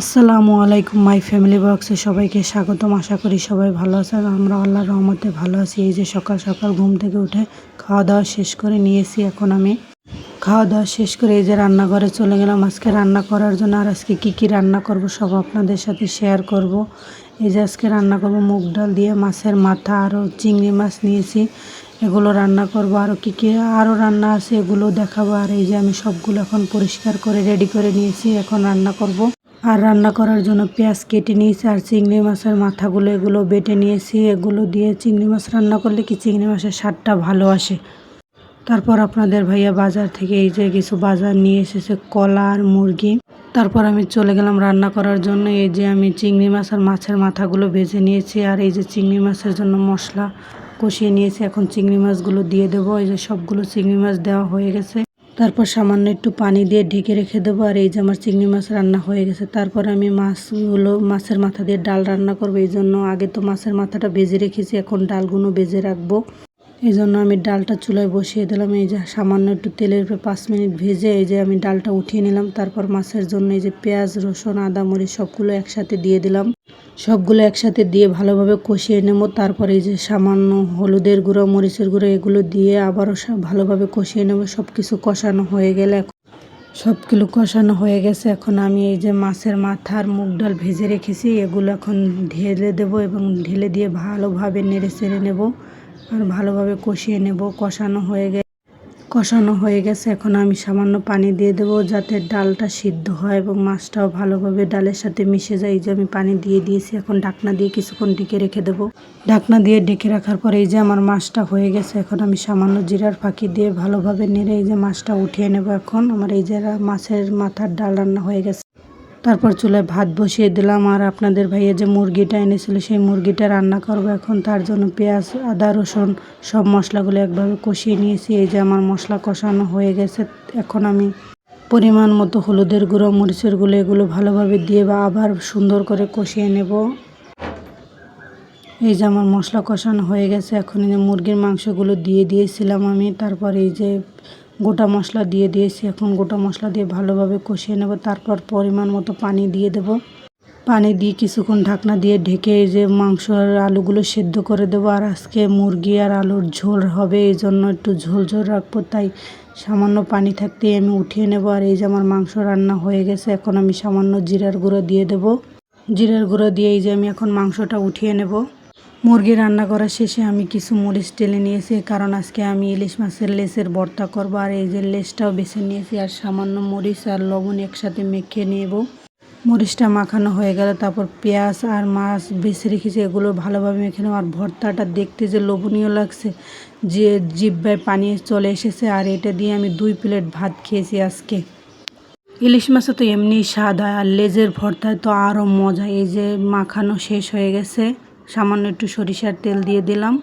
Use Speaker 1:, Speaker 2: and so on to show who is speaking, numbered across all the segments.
Speaker 1: আসসালামু আলাইকুম, my family বক্সে সবাইকে স্বাগতম। আশা করি সবাই ভালো আছেন। আমরা আল্লাহর রহমতে ভালো আছি। এই যে সকাল সকাল ঘুম থেকে উঠে খাওয়া দাওয়া শেষ করে নিয়েছি এখন আমি। খাওয়া দাওয়া শেষ করে এই যে রান্নাঘরে চলে গেলাম। আজকে রান্না করার জন্য আর আজকে কি কি রান্না করব সব আপনাদের সাথে শেয়ার করব। এই যে আজকে রান্না করব মুগ ডাল দিয়ে মাছের মাথা, আরও চিংড়ি মাছ নিয়েছি। এগুলো রান্না করব। আরও কী কী, আরও রান্না আছে এগুলো দেখাবো। আর এই যে আমি সবগুলো এখন পরিষ্কার করে, রেডি করে নিয়েছি। এখন রান্না করব। আর রান্না করার জন্য পেঁয়াজ কেটে নিয়েছি আর চিংড়ি মাছের মাথাগুলো এগুলো বেটে নিয়েছি, এগুলো দিয়ে চিংড়ি মাছ রান্না করলে কি চিংড়ি মাছের স্বাদটা ভালো আসে? তারপর আপনাদের ভাইয়া বাজার থেকে এই যে কিছু বাজার নিয়ে এসেছে, কলা আর মুরগি। তারপর আমি চলে গেলাম রান্না করার জন্য, এই যে আমি চিংড়ি মাছ আর মাছের মাথাগুলো ভেজে নিয়েছি আর এই যে চিংড়ি মাছের জন্য মশলা কষিয়ে নিয়েছি। এখন চিংড়ি মাছগুলো দিয়ে দেবো, এই যে সবগুলো চিংড়ি মাছ দেওয়া হয়ে গেছে। তারপর সামান্য একটু পানি দিয়ে ঢেকে রেখে দেবো, আর এই যে আমার চিংড়ি মাছ রান্না হয়ে গেছে। তারপর আমি মাছগুলো মাছের মাথা দিয়ে ডাল রান্না করব। এই জন্য আগে তো মাছের মাথাটা ভেজে রেখেছি, এখন ডালগুলো ভেজে রাখব। এই জন্য আমি ডালটা চুলায় বসিয়ে দিলাম। এই যে সামান্য একটু তেলের উপরে পাঁচ মিনিট ভেজে এই যে আমি ডালটা উঠিয়ে নিলাম। তারপর মাছের জন্য এই যে পেঁয়াজ, রসুন, আদা, মরিচ সবগুলো একসাথে দিয়ে দিলাম। সবগুলো একসাথে দিয়ে ভালোভাবে কষিয়ে নেব। তারপরে এই যে সামান্য হলুদের গুঁড়ো, মরিচের গুঁড়ো, এগুলো দিয়ে আবারও ভালোভাবে কষিয়ে নেব। সব কিছু কষানো হয়ে গেলে সব কিলো কষানো হয়ে গেছে। এখন আমি এই যে মাছের মাথার মুগ ডাল ভেজে রেখেছি। এগুলো এখন ঢেলে দেব এবং ঢেলে দিয়ে ভালোভাবে নেড়ে চেড়ে নেব। আর ভালোভাবে কষিয়ে নেব। কষানো হয়ে গেছে কষানো হয়ে গেছে। এখন আমি সামান্য পানি দিয়ে দেবো যাতে ডালটা সিদ্ধ হয় এবং মাছটাও ভালোভাবে ডালের সাথে মিশে যায়। এই যে আমি পানি দিয়ে দিয়েছি, এখন ঢাকনা দিয়ে কিছুক্ষণ ঢেকে রেখে দেব। ঢাকনা দিয়ে ঢেকে রাখার পরে এই যে আমার মাছটা হয়ে গেছে, এখন আমি সামান্য জিরার ফাঁকি দিয়ে ভালোভাবে নেড়ে এই যে মাছটা উঠিয়ে নেব। এখন আমার এই যে মাছের মাথার ডাল রান্না হয়ে গেছে। তারপর চুলায় ভাত বসিয়ে দিলাম আর আপনাদের ভাইয়া যে মুরগিটা এনেছিল সেই মুরগিটা রান্না করব এখন। তার জন্য পেঁয়াজ, আদা, রসুন সব মশলাগুলো একভাবে কষিয়ে নিয়েছি। এই যে আমার মশলা কষানো হয়ে গেছে, এখন আমি পরিমাণ মতো হলুদের গুঁড়ো, মরিচের গুঁড়ো এগুলো ভালোভাবে দিয়ে বা আবার সুন্দর করে কষিয়ে নেব। এই যে আমার মশলা কষানো হয়ে গেছে, এখন এই যে মুরগির মাংসগুলো দিয়ে দিয়েছিলাম আমি। তারপর এই যে গোটা মশলা দিয়ে দিয়েছি। এখন গোটা মশলা দিয়ে ভালোভাবে কষিয়ে নেব। তারপর পরিমাণ মতো পানি দিয়ে দেব। পানি দিয়ে কিছুক্ষণ ঢাকনা দিয়ে ঢেকে এই যে মাংস আর আলুগুলো সেদ্ধ করে দেবো। আর আজকে মুরগি আর আলুর ঝোল হবে, এই জন্য একটু ঝোল ঝোল রাখব। তাই সামান্য পানি থাকতেই আমি উঠিয়ে নেব। আর এই যে আমার মাংস রান্না হয়ে গেছে, এখন আমি সামান্য জিরার গুঁড়ো দিয়ে দেব। জিরার গুঁড়ো দিয়ে এই যে আমি এখন মাংসটা উঠিয়ে নেব। মুরগি রান্না করার শেষে আমি কিছু মরিচ টেলে নিয়েছি, কারণ আজকে আমি ইলিশ মাছের লেসের ভর্তা করব আর এই যে লেসটাও বেছে নিয়েছি আর সামান্য মরিচ আর লবণ একসাথে মেখে নেব। মরিচটা মাখানো হয়ে গেল, তারপর পেঁয়াজ আর মাছ বেছে রেখেছি, এগুলো ভালোভাবে মেখে নেব। আর ভর্তাটা দেখতে যে লোভনীয় লাগছে, যে জিব্বায় পানি চলে এসেছে, আর এটা দিয়ে আমি দুই প্লেট ভাত খেয়েছি আজকে। ইলিশ মাছে তো এমনি স্বাদ হয়, আর লেজের ভর্তায় তো আরও মজা, এই যে মাখানো শেষ হয়ে গেছে। সামান্য একটু সরিষার তেল দিয়ে দিলাম।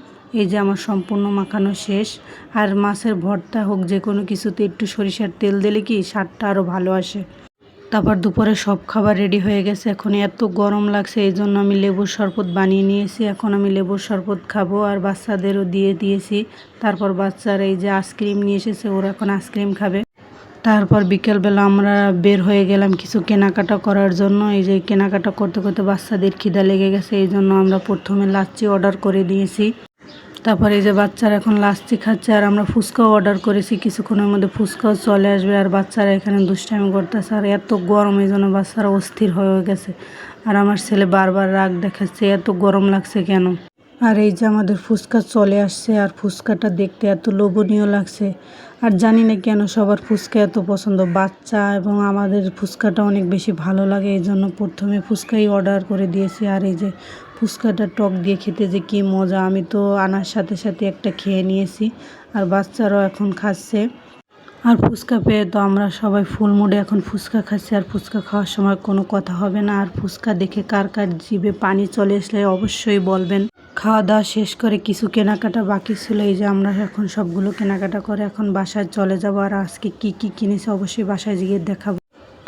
Speaker 1: এই যে আমার সম্পূর্ণ মাখানো শেষ। আর মাছের ভর্তা হোক যে কোনো কিছুতে একটু সরিষার তেল দিলে কি স্বাদটা আরও ভালো আসে। তারপর দুপুরে সব খাবার রেডি হয়ে গেছে। এখন এত গরম লাগছে, এই জন্য আমি লেবুর শরবত বানিয়ে নিয়েছি। এখন আমি লেবুর শরবত খাব আর বাচ্চাদেরও দিয়ে দিয়েছি। তারপর বাচ্চারা এই যে আইসক্রিম নিয়ে এসেছে, ওরা এখন আইসক্রিম খাবে। তারপর বিকেলবেলা আমরা বের হয়ে গেলাম কিছু কেনাকাটা করার জন্য। এই যে কেনাকাটা করতে করতে বাচ্চাদের খিদা লেগে গেছে, এই জন্য আমরা প্রথমে লাচ্ছি অর্ডার করে দিয়েছি। তারপর এই যে বাচ্চারা এখন লাচ্ছি খাচ্ছে আর আমরা ফুচকাও অর্ডার করেছি। কিছুক্ষণের মধ্যে ফুচকাও চলে আসবে আর বাচ্চারা এখানে দুষ্টামি করতেছে আর এত গরম, এই জন্য বাচ্চারা অস্থির হয়ে গেছে। আর আমার ছেলে বারবার রাগ দেখাচ্ছে, এত গরম লাগছে কেন? আর এই যে আমাদের ফুচকা চলে আসছে, আর ফুচকাটা দেখতে এত লোভনীয় লাগছে। আর জানি না কেন সবার ফুচকা এত পছন্দ। বাচ্চা এবং আমাদের ফুচকাটা অনেক বেশি ভালো লাগে, এই জন্য প্রথমে ফুচকাই অর্ডার করে দিয়েছি। আর এই যে ফুচকাটা টক দিয়ে খেতে যে কী মজা, আমি তো আনার সাথে সাথে একটা খেয়ে নিয়েছি, আর বাচ্চারাও এখন খাচ্ছে। আর ফুচকা পেয়ে তো আমরা সবাই ফুল মুডে এখন ফুচকা খাচ্ছি, আর ফুচকা খাওয়ার সময় কোনো কথা হবে না। আর ফুচকা দেখে কার কার জিভে পানি চলে আসলে অবশ্যই বলবেন। খাওয়া দাওয়া শেষ করে কিছু কেনাকাটা বাকি ছিল, এই যে আমরা এখন সবগুলো কেনাকাটা করে এখন বাসায় চলে যাব আর আজকে কি কি কিনেছি অবশ্যই বাসায় গিয়ে দেখাবো।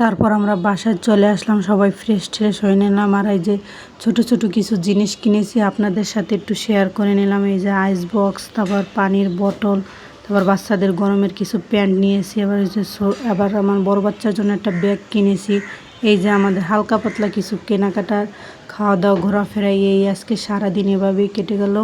Speaker 1: তারপর আমরা বাসায় চলে আসলাম, সবাই ফ্রেশ ট্রেশ হয়ে নিলাম আর এই যে ছোট ছোট কিছু জিনিস কিনেছি আপনাদের সাথে একটু শেয়ার করে নিলাম, এই যে আইস বক্স তারপর পানির বোতল তারপর বাচ্চাদের গরমের কিছু প্যান্ট নিয়েছি, এবার আবার যে আবার আমার বড় বাচ্চার জন্য একটা ব্যাগ কিনেছি এই যে আমাদের হালকা পাতলা কিছু কেনাকাটার খাওয়া দাওয়া ঘোরাফেরা এই, আজকে সারাদিন এভাবেই কেটে গেল।